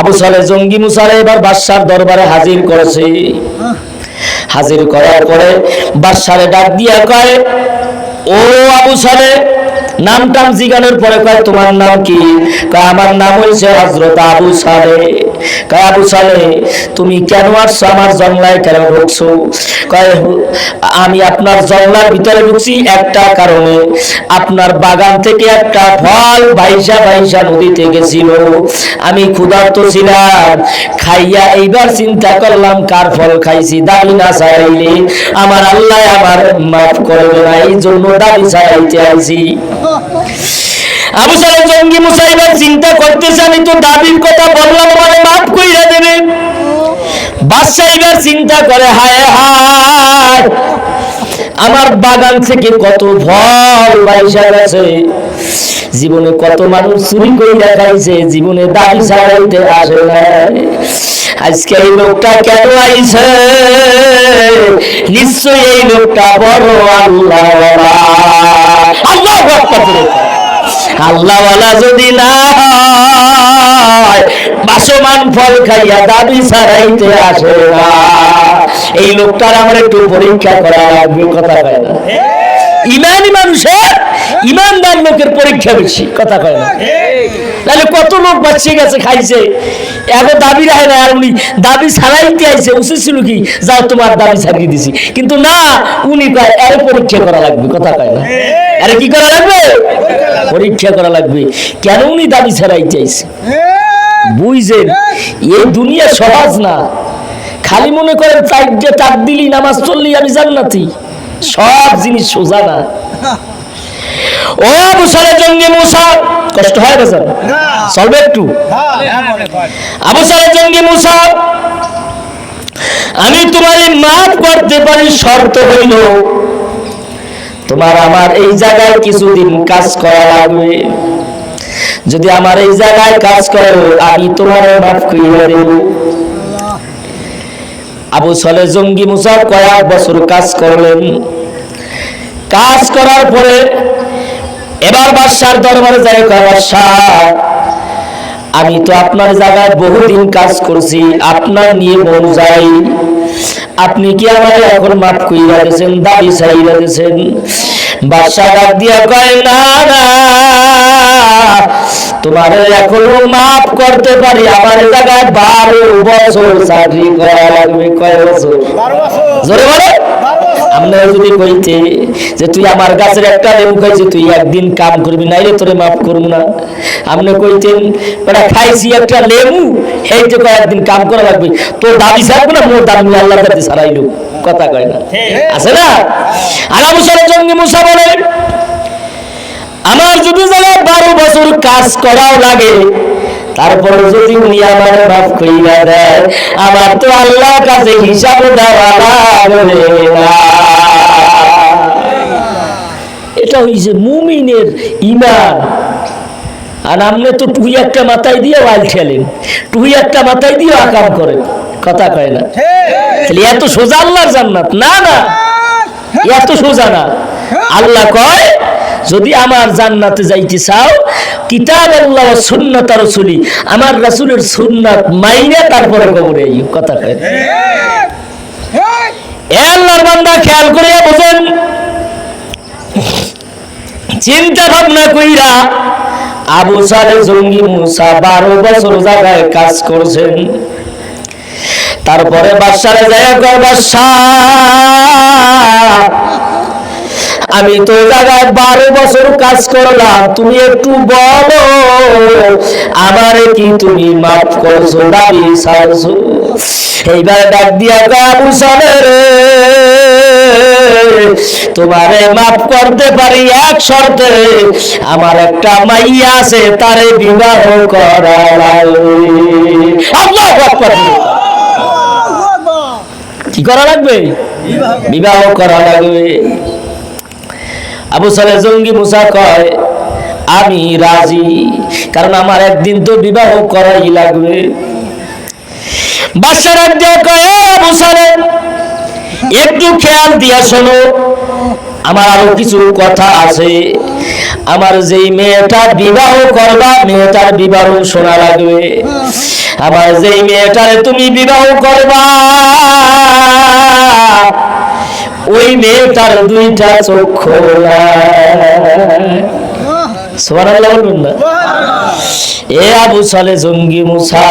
আবু সালে জঙ্গি মুসারে এবার বাদশার দরবারে হাজির করেছে। হাজির করার পরে বাদশারে ডাক দিয়া কয়, ও আবু সালে নাম টাম জিগানোর পরে কয়, তোমার নাম কি? কয়, আমার নাম হয়েছে হজরত আবু সালে। কয়, আবু সালে, তুমি কেন আসছো আমার জংলায়? কেন ঢুকছো? কয়, আমি আপনার জংলার ভিতরে ঢুকছি একটা কারণে। আপনার বাগান থেকে একটা ফল বাইসা বাইসা নদীতে গেছিল। আমি ক্ষুধার্ত ছিলাম। খাইয়া এইবার চিন্তা করলাম, কার ফল খাইছি? দাবি না চাইলে আমার আল্লাহ আমার মাফ করবে না। এই জন্য দাবি চাইতে আইছি। আবু সাহেব জঙ্গি মুসাইবার চিন্তা করতেছে, আমি তো দাবির কথা বললাম মানে মাফ কইরা দেবে। বাদশাহ এবার চিন্তা করে, হায় হায়। আমার বাগান থেকে কত ফল বাইসা গেছে। জীবনে কত মানুষ চুরি করে দেখাইছে, জীবনে দাবি ছাড়াইতে আসে আজকে এই লোকটা কেন আইছে? নিশ্চয়ই এই লোকটা বড় আল্লাহ আল্লাহ আল্লাহওয়ালা যদি না বাসমান ফল খাইয়া দাবি ছাড়াইতে আসে না এই লোকটার আমার একটু পরীক্ষা করা লাগবে কথা কয় না। ইমানই মানুষের ইমানদার লোকের পরীক্ষা বেশি, কথা কয় না। তাহলে কত লোক বাচ্চে গেছে, খাইছে। এখন দাবি রাখে না, আর উনি দাবি ছাড়াইতে আইছে, উচিত ছিল কি, যাও তোমার দাবি ছাড়িয়ে দিছি। কিন্তু না, উনি এর পরীক্ষা করা লাগবে কথা কয় না। আরে কি করা লাগবে? পরীক্ষা করা লাগবে। কেন উনি দাবি ছাড়াইতে আইছে? বুঝছেন এই দুনিয়া সহজ না। খালি মনে করেন চারটে টাক দিলি নামাজ পড়লি আমি জান্নাতি। সব জিনিস সোজা না। ও মুসারে জঙ্গি মুসা কষ্ট হয় না স্যার? চলবে একটু? আবু সালে জঙ্গি মুসা আমি তোমারে মাফ করতে পারি শর্ত হইল তোমার আমার এই জায়গায় কিছুদিন কাজ করা লাগবে। যদি আমার এই জায়গায় কাজ করো আমি তোমার মাফ করিয়া দেব। আবু সালে জঙ্গি মুসা কয়েক বছর কাজ করলেন। কাজ করার পরে এবার বাদশার দরবারে যায় বাদশাহ, আমি তো আপনার জায়গায় বহুদিন কাজ করছি, আপনার নিয়ে মন যাই। আপনি কি আমার এখন মাফ কইরা দিয়েছেন, দাবি ছাইরা দিয়েছেন? বাদশাহ ডাক দিয়া কয় না না তোমার এখনও মাফ করতে পারি। আমার জায়গায় বারো বছর চাকরি করা লাগবে। কয় বছর? জোরে বলে। আমরা যদি কইতে যে তুই আমার গাছের একটা লেবু খাইছি তুই একদিন কাম করবি নাইলে তোরে মাফ করব না। আপনি কইতেন বেটা খাইছি একটা লেবু এই যে কয়েকদিন কাম করা লাগবে তোর দাবি ছাড়বো না মোর দাবি আল্লাহ কাছে ছাড়াইলো কথা কয় না। আছে না? আর আবু সালের জঙ্গি মুসা বলে আমার যদি জায়গায় বারো বছর কাজ করাও লাগে তারপরে যদি উনি আমার মাফ কইরা দেয়, আমার তো আল্লাহর কাছে হিসাব দেওয়া লাগবে না। এটা হইছে মুমিনের ইমান আর আপনি তো টুই একটা মাথায় দিয়ে ওয়াইল ঠেলেন। টুই একটা মাথায় দিয়ে আকাম করেন। কথা কয় না? তাহলে এত সোজা আল্লাহর জান্নাত? না না। এত সোজা না। আল্লাহ কয় যদি আমার জান্নাতে যাইতে চাও, কিতাব আল্লাহ রসুলি, আমার সুন্নাত মাইনে তারপরে কবরে কথা কয়। আল্লাহর বান্দা, খেয়াল করিয়া চিন্তা ভাবনা কইরা আবু সালে জঙ্গি মুসা বারো বছর জায়গায় কাজ করছেন। তারপরে বাদশারে যায় বাদশাহ আমি তো জায়গায় বারো বছর কাজ করলাম, তুমি একটু বলো, আমারে কি তুমি মাফ করছ, দাবি ছাড়ছো এইবার ডাক দিয়া আবু রে, তোমারে মাফ করতে পারি এক শর্তে, আমার একটা মাইয়া আছে, তারে বিবাহ করা কি করা লাগবে? বিবাহ করা লাগবে। আবু সালে জঙ্গি মুসা কয়, আমি রাজি, কারণ আমার একদিন তো বিবাহ করাই লাগবে। বাচ্চার একদিন কয় আবু সালে একটু খেয়াল দিয়া শোনো, আমার আরও কিছু কথা আছে। আমার যেই মেয়েটা বিবাহ করবা, মেয়েটার বিবাহ শোনা লাগবে। আমার যেই মেয়েটারে তুমি বিবাহ করবা ওই মেয়েটার দুইটা চক্ষু সুবহানাল্লাহ বলবেন না? এ আবু সালে জঙ্গি মুসা,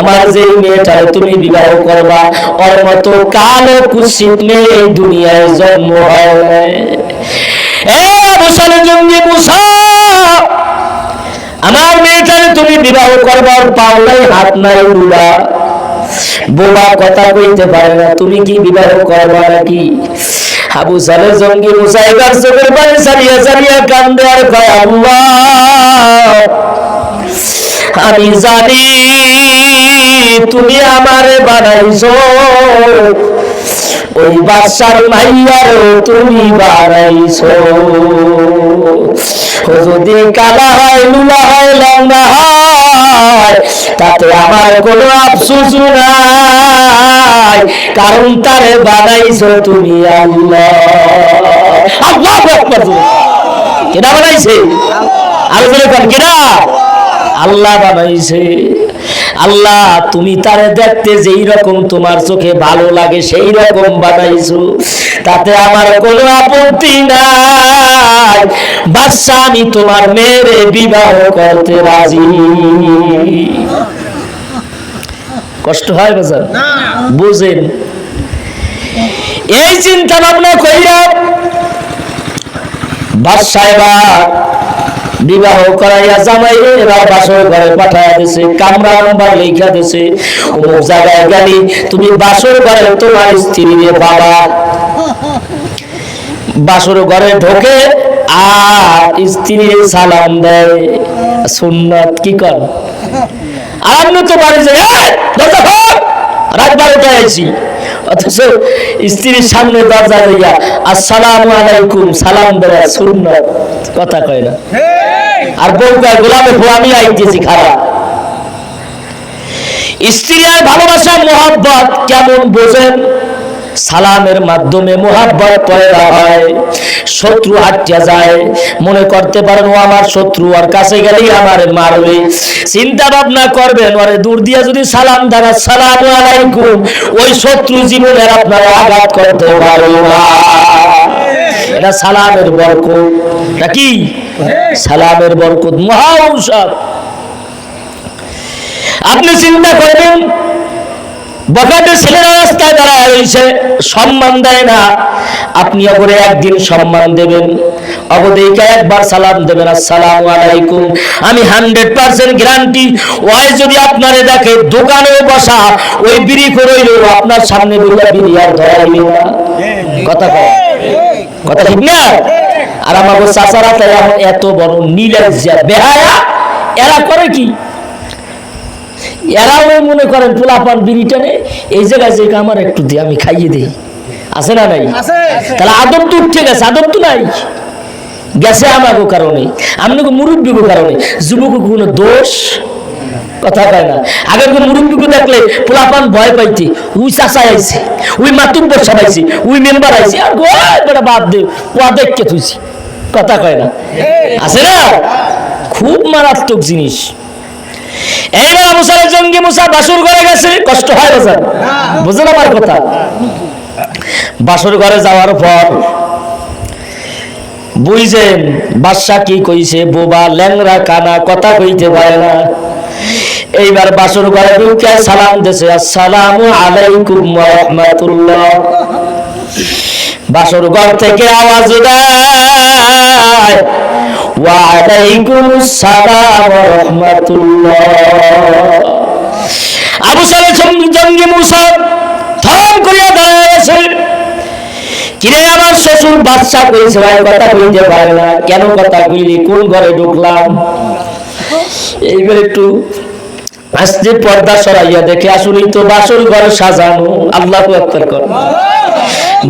আমার যে মেয়েটারে তুমি বিবাহ করবা, ওর মতো কালো কুৎসিত মেয়ে দুনিয়ায় জন্ম হয়। এ আবু সালে জঙ্গি মুসা, আমার মেয়েটারে তুমি বিবাহ করবা, ওর পাও নাই, হাত নাই উড়া বোবা কথা কইতে পারে না, তুমি কি বিবাহ করবা নাকি? আবু সালে জঙ্গি মুসাইবার চোখের পানি সারিয়া সারিয়া কান্দে, আর কয় আল্লাহ, আমি জানি তুমি আমারে বানাইছো। ওই বাচ্চার মাইয়ারও তুমি বানাইছো ও যদি কালা হয়, লুলা হয় লঙ্গা হয়, তাতে আমার কোনো আফসোস নাই। কারণ তারে বানাইছো তুমি আল্লাহ। আল্লাহ কেনা বানাইছে? আর কেনা আল্লাহ বানাইছে। আল্লাহ তুমি তারে দেখতে যেই রকম তোমার চোখে ভালো লাগে সেই রকম বানাইছো। তাতে আমার কোনো আপত্তি নাই। বাচ্চা আমি তোমার মেয়েরে বিবাহ করতে রাজি। কষ্ট হয় বাজার বুঝেন। এই চিন্তা ভাবনা কইরা বাদশাহ এবার বিবাহ করাইয়া জামাই এবার বাসর ঘরে পাঠাইয়া দিছে, কামরা নাম্বার লেখা দিছে। অমুক জায়গায় গেলি, তুমি বাসর ঘরে তোমার স্ত্রী বাবা। বাসর ঘরে ঢোকে, আর স্ত্রীর সালাম দেয়। সুন্নত কি কর? আপনি তো বাড়ি যে! রাত বারোটায় আইছি। অথচ স্ত্রীর সামনে দরজা দিয়া আসসালামু আলাইকুম, সালাম দেওয়া সুন্নত। কথা কয় না। আর বউ গোলামে আমি আইতেছি খারাপ। স্ত্রী আর ভালোবাসা মোহাম্মত কেমন বোঝেন? সালামের মাধ্যমে মোহাব্বত পয়দা হয় শত্রু হাটিয়া যায়। মনে করতে পারেন, ও আমার শত্রু, আর কাছে গেলেই আমার মারবে। চিন্তা ভাবনা করবেন, ওরে দূর দিয়া যদি সালাম দেন সালাম আলাইকুম, ওই শত্রু জীবনের আপনারা আঘাত করতে পারবে না। এটা সালামের বরকত। এটা কি? সালামের বরকত। মহা ঔষধ। আপনি চিন্তা করবেন বকাটে ছেলেরা রাস্তায় দাঁড়ায় রয়েছে সম্মান দেয় না। আপনি অগরে একদিন সম্মান দেবেন অবদেইকা একবার সালাম দেবেন, আসসালামু আলাইকুম। আমি হান্ড্রেড পার্সেন্ট গ্যারান্টি। ওই যদি আপনারে দেখে, দোকানেও বসা, ওই বিড়ি করে আপনার সামনে বললে বিড়ি আর ধরাইবে না। কথা কয়? কথা ঠিক না? আর আমার চাচারা তো এখন এত বড় নীলজ্জা বেহায়া? এরা করে কি? এরাও মনে করেন পোলাপান বিড়ি টানে এই জায়গায় যে আমার একটু দিয়ে আমি খাইয়ে দিই। আছে না নাই? তাহলে আদব তো উঠে গেছে আদব তো নাই। গেছে আমাকে কারণে আপনাকে মুরব্বীকে কারণে। যুবক কোনো দোষ কথা কয় না। আগের কোন মুরব্বীকে দেখলে পোলাপান ভয় পাইছে উই চাচা আইছে উই মাতুম বসা পাইছে উই মেম্বার আইছে। আর গো বেটা বাদ দে ওয়া দেখকে থুইছি কথা কয় না। আছে না? খুব মারাত্মক জিনিস। এইবার মুসার জঙ্গি মুসা বাসুর ঘরে গেছে। কষ্ট হয় বাজার বুঝলেন আমার কথা? বাসুর ঘরে যাওয়ার পর বুঝছেন বাদশা কি কইছে? বোবা ল্যাংরা কানা, কথা কইতে পারে না। এইবার বাসুর ঘরে ঢুকে সালাম দেছে আসসালামু আলাইকুম ওয়া রাহমাতুল্লাহ। বাসর ঘর থেকে আওয়াজ দেয় ওয়ালাইকুম ওয়া রাহমাতুল্লাহ। আবু সালে জঙ্গি মুসা থম করিয়া দাঁড়িয়েছে কিরে আমার শ্বশুর বাচ্চা কইছে, ভাই, কথা কইতে পারে না। কেন কথা কইলি? কোন ঘরে ঢুকলাম? এইবার একটু আস্তে পর্দা সরাইয়া দেখে আসলেই তো বাসর ঘর সাজানো। আল্লাহ আকবার কর।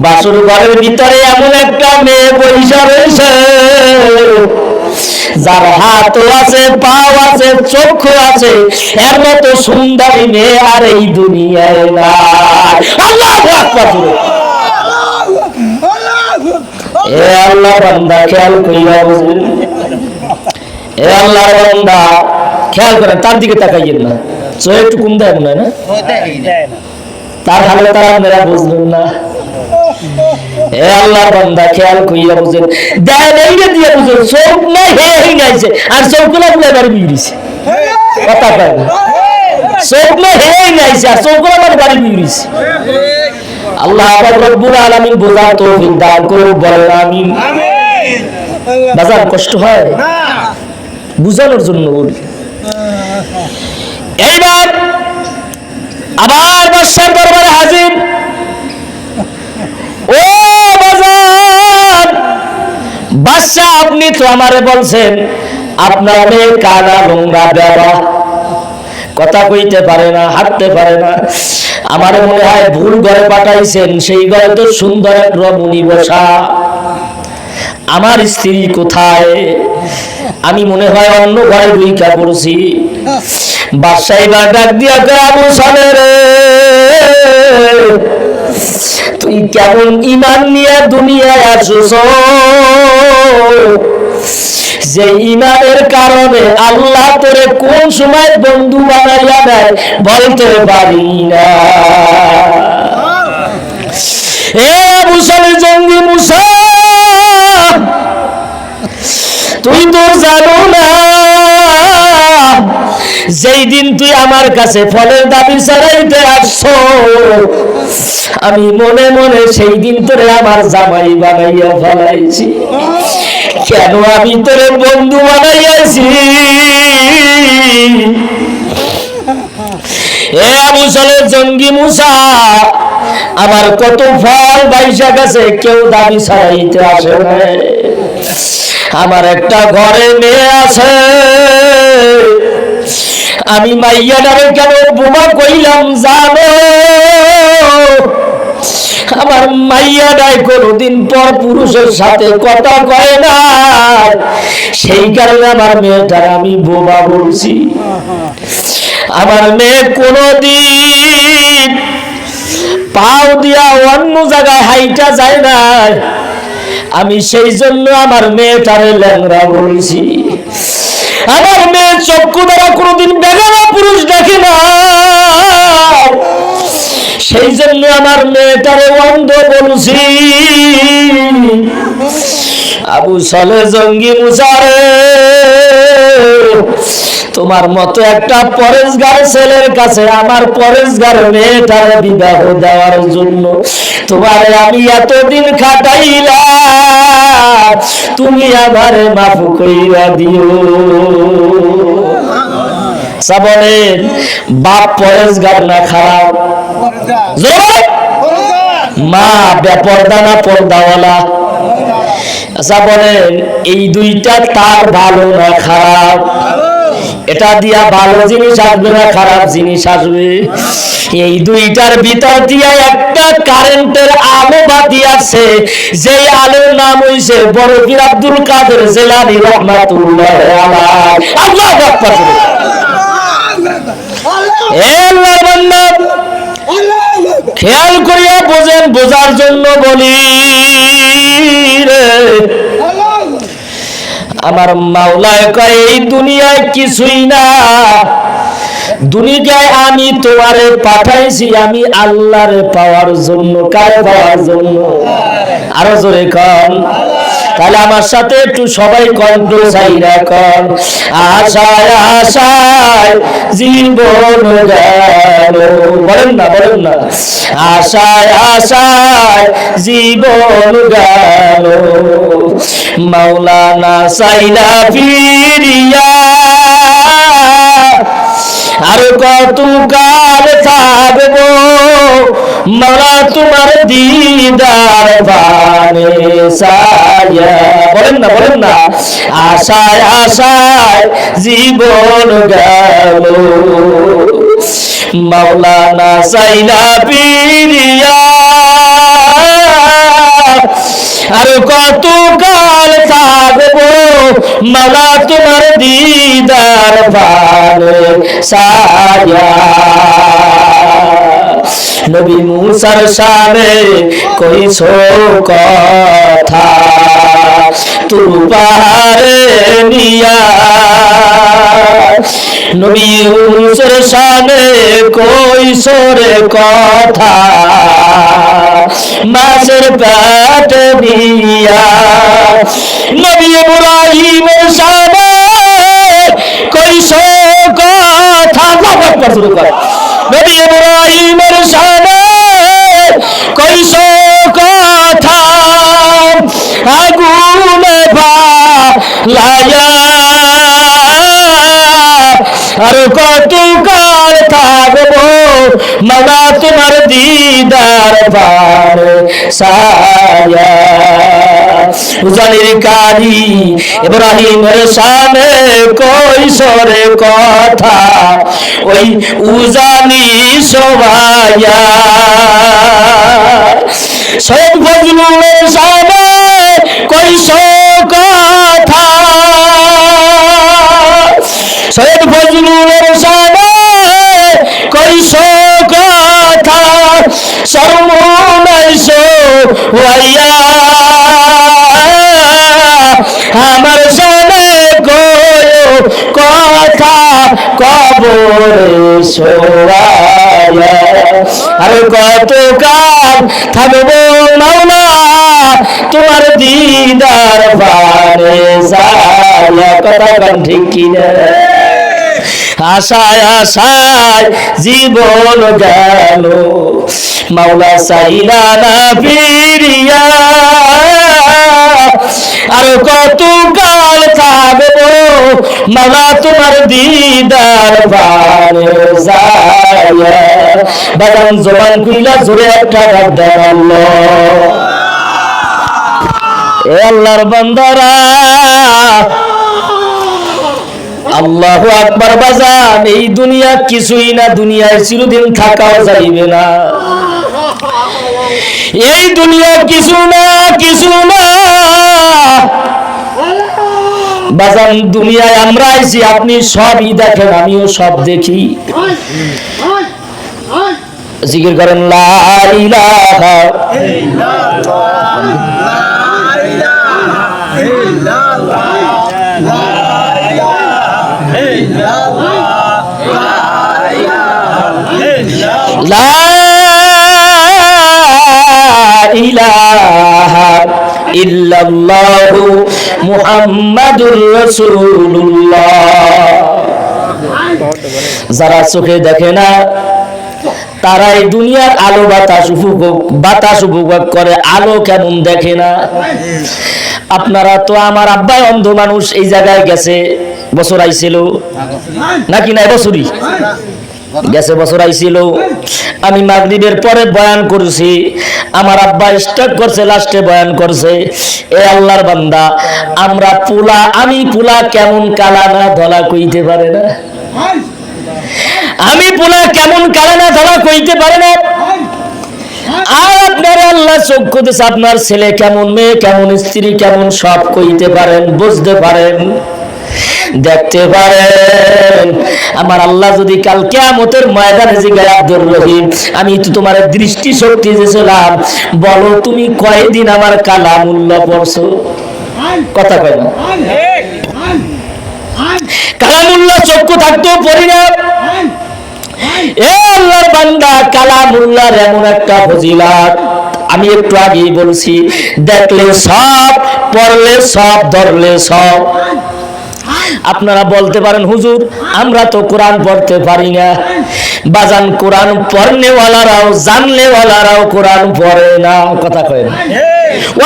বাসর ঘরের ভিতরে এমন একটা মেয়ে পয়সা রয়েছে। যার হাতও আছে পাও আছে চক্ষু আছে এর মতো সুন্দরী মেয়ে আর এই দুনিয়ায় নাই। আল্লাহ আকবার এ আল্লাহ বান্দা খেয়াল কইরা বুঝলেন? এ আল্লাহ বান্দা খেয়াল করেন তার দিকে তাকাইয়েন না। চোখে একটু কম না তার হালে তারা আপনারা বুঝলেন না। আল্লাহ বান্দা খেয়াল কইয়া বুঝেন। দেয় নেই দিয়ে বুঝেন চোখ নাই হে হে গাইছে আর চোখগুলা বলে এবার বিড়িছে কথা পায় না? চোখ নাই হে হে গাইছে আর চোখ আমার বাড়ি বিড়িছে আল্লাহ আবার রব্বুল আলামিন বোঝা তৌফিক দান করুক বলেন আমিন। বাজার কষ্ট হয়? বুঝানোর জন্য বলি। এইবার আবার বাদশার দরবারে হাজির। বাদশাহ, আপনি তো আমারে বলছেন, আপনার মেয়ে কানা নোংরা বেবা কথা কইতে পারে না, হাঁটতে পারে না। আমার মনে হয় ভুল ঘরে পাঠাইছেন, সেই ঘরে তো সুন্দর এক রমণী বসা। আমার স্ত্রী কোথায়? আমি মনে হয় অন্য ঘরে পড়ছি। বাদশাহী বা ডাক দিয়া আবু সালে রে কেমন ইমান নিয়ে দুনিয়ায় যে ইমানের কারণে আল্লাহ তোরে কোন সময় বন্ধু বানাইয়া দেয় বলতে পারি না। এ মুসলি জঙ্গি মুসা, তুই তো জানো যেই দিন তুই আমার কাছে ফলের দাবি চালাইতে আসছো আমি মনে মনে সেই দিন তোরে আমার জামাই বানাইয়া ফেলাইছি। কেন আমি তোরে বন্ধু বানাইয়াছি? এ মুসলে জঙ্গি মুসা, আমার কত ফল বাইসা গেছে, কেউ দাবি ছাড়াইতে আসে আমার একটা ঘরে মেয়ে আছে। আমি মাইয়াটারে কেন বোমা কইলাম জানো? আমার মাইয়াটাই কোনোদিন পর পুরুষের সাথে কথা কয় না। সেই কারণে আমার মেয়েটার আমি বোমা বলছি। আমার মেয়ে কোনোদিন পাও দিয়া অন্য জায়গায় হাইটা যায় না আমি সেই জন্য আমার মেয়েটারে ল্যাংরা বলছি। আমার মেয়ে চক্ষু দ্বারা কোনোদিন বেগানা পুরুষ দেখে না। সেই জন্য আমার মেয়েটারে অন্ধ বলছি। আবু সালে জঙ্গি মুসারে, তোমার মতো একটা পরেশগার ছেলের কাছে আমার পরেশগার মেয়েটার বিবাহ দেওয়ার জন্য তোমার আমি এতদিন খাটাইলাম। তুমি আবার মাফ কইরা দিও। সাবনের বাপ পরেশগার না খারাপ? মা বেপর্দা না পর্দাওয়ালা? আচ্ছা বলেন, এই দুইটা তার ভালো না খারাপ? এটা দিয়া ভালো জিনিস আসবে না খারাপ জিনিস আসবে। এই দুইটার ভিতর দিয়া একটা কারেন্টের আলো বাতি আছে। যে আলোর নাম হইছে বড় পীর আব্দুল কাদের জেলানি রহমাতুল্লাহ আলাইহি। আল্লাহু আকবার। বান্দা খেয়াল করিয়া বোঝেন বোঝার জন্য বলি। আমার মাওলায় কয় এই দুনিয়ায় কিছুই না। দুনিয়ায় আমি তোমারে পাঠাইছি, আমি আল্লাহরে পাওয়ার জন্য কার পাওয়ার জন্য। আরও জোরে কন। তাহলে আমার সাথে একটু সবাই কণ্ঠ চাইরা কন আশায় আশায় জীবন গেল। বলেন না বলেন না। আশায় আশায় জীবন গেল। মাওলানা সাইলা ফিরিয়া আর কত কাল থাকব? মারা তোমার দিদার বানে সায়া বলেন না বলেন না। আশায় আশায় জীবন গেল। মাওলানা সাইলা পিরিয়া আর কত কাল থাকব? মালা তোমার দিদার ভালো সায়া নবী মুসার সামনে কইছো কথা তু পাহাড়ে নিয়া। নবী ইউনুসের শানে কৈশোরে কথা। মাছের পেট দিয়া। নবী ইব্রাহিমের শানে কৈশোর কথা। আকবার শুরু করে নবী ইব্রাহিমের শানে কৈশোর কথা। আগুনে ভালায়া আর কত কাল থাকব মানা তোমার দিদার পার সায়া। জানির কারি ইব্রাহিমের সামনে কৈশোরে কথা, ওই উজানি সবাইয়া সৈয়দ ফজলুলের সামনে কৈশোর কথা সৈয়দ ফজলুলের সামনে সর্বনাইশ হইয়া আমার সামনে গো কথা কবরে সোয়া আর কত কাল থাকব মাওলা, তোমার দিদার পারে যায়। কথা ঠিক কিনা? আশায় আশায় জীবন গেল। মাওলা সাইলা না ফিরিয়া। আর কত কাল থাকব, মাওলা তোমার দিদার বাগান জবান খুইলা জোরে একটা ডাক দেন এ আল্লাহর বান্দারা আল্লাহু আকবার বাজান, এই দুনিয়া কিছুই না, দুনিয়ায় চিরদিন থাকাও যাইবে না। এই দুনিয়া কিছু না কিছু না। বাজান, দুনিয়ায় আমরা আইছি, আপনি সবই দেখেন, আমিও সব দেখি। জিকির করেন, লা ইলাহা লা যারা চোখে দেখে না তারা এই দুনিয়ার আলো বাতাস উপভোগ বাতাস উপভোগ করে, আলো কেমন দেখে না? আপনারা তো আমার আব্বাই অন্ধ মানুষ এই জায়গায় গেছে, বছর আইছিল। নাকি না বছরই? গেছে বছর আইছিল। আমি মাগরিবের পরে বয়ান করছি। আমার আব্বা স্টার্ট করছে লাস্টে বয়ান করছে। এ আল্লাহর বান্দা, আমরা পুলা, আমি পুলা কেমন কালা না ধলা কইতে পারে না? আমি পুলা কেমন কালা না ধলা কইতে পারে না? আর আপনার আল্লাহ চক্ষু দিছে আপনার ছেলে কেমন, মেয়ে কেমন, স্ত্রী কেমন, সব কইতে পারেন, বুঝতে পারেন। দেখতে পারেন। আমার আল্লাহ যদি কাল কেয়ামতের ময়দানে জিগায় আব্দুর রহিম, আমি তো তোমার দৃষ্টি শক্তি দিয়েছিলাম। বলো, তুমি কয়দিন আমার কালামুল্লাহ পড়ছো? কথা কয় না। কালামুল্লাহ চক্ষু থাকতেও পড়ি না। এ আল্লাহর বান্দা, কালামুল্লাহর এমন একটা ফজিলাত। আমি একটু আগেই বলছি, দেখলে সব, পড়লে সব, ধরলে সব। আপনারা বলতে পারেন, হুজুর, আমরা তো কোরআন পড়তে পারি না। বাজান কোরআন পড়নেওয়ালারাও, জানলেওয়ালারাও কোরআন পড়ে না। কথা কয়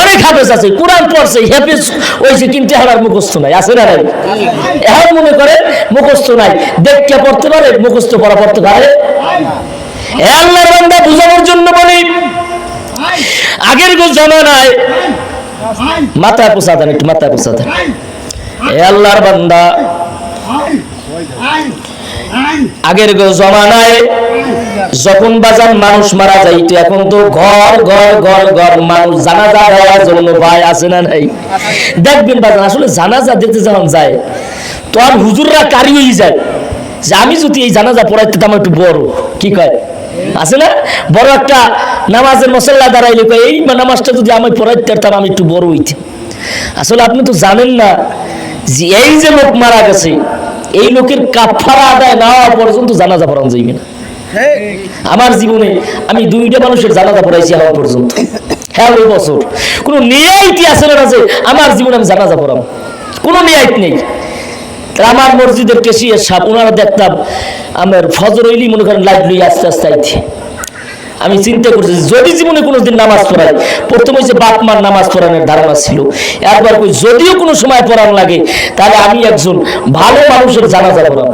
অনেক হাফেজ আছে, কোরআন পড়ছে, হাফেজ ওইছে কিন্তু আমার মুখস্থ নাই, আছে না নাই? এখন মনে করে মুখস্থ নাই দেখকে পড়তে পারে, মুখস্থ পড়া পড়তে পারে? আল্লাহর বান্দা বুঝানোর জন্য বলি, আগের জমানায় মাথায় পোষা একটু মাথায় পোষা আল্লাহর বান্দা। আগের জমানায় যখন বাজান মানুষ মারা যাইতো, এখন তো ঘর ঘর ঘর ঘর, মানুষ জানাজা দেওয়ার জন্য ভাই আছে না নাই? দেখবেন বাজান, আসলে জানাজা দিতে যখন যায়, তো আর হুজুররা কারি হয়ে যায়। যে আমি যদি এই জানাজা পড়াইতে আমার একটু বড়, কি কয়? আছে না? বড় একটা নামাজের মশল্লা দাঁড়াইলে কয়, এই নামাজটা যদি আমি পড়াইতে পারতাম, আমি একটু বড় হইতাম। আসলে আপনি তো জানেন না এই যে লোক মারা গেছে, এই লোকের কাফারা আদায় না হওয়া পর্যন্ত জানাজা পড়ানো যাইবে না আমার জীবনে আমি দুইটা মানুষের জানাজা পড়াইছি এখন পর্যন্ত। হ্যাঁ ওই বছর। কোনো নিয়াইতি আছে না যে আমার জীবনে আমি জানাজা পড়াম কোনো নিয়াইত নেই। আমার মসজিদের কেশিয়ার সাপ ওনারা দেখতাম, আমার ফজর হইলি মনে করেন লাইট লই আস্তে আস্তে আইতে। আমি চিন্তা করছি যদি জীবনে কোনোদিন নামাজ পড়াই, প্রথমে যে বাপ মার নামাজ পড়ানোর ধারণা ছিল, একবার যদিও কোনো সময় পড়ান লাগে, তাহলে আমি একজন ভালো মানুষের জানাজা পড়াম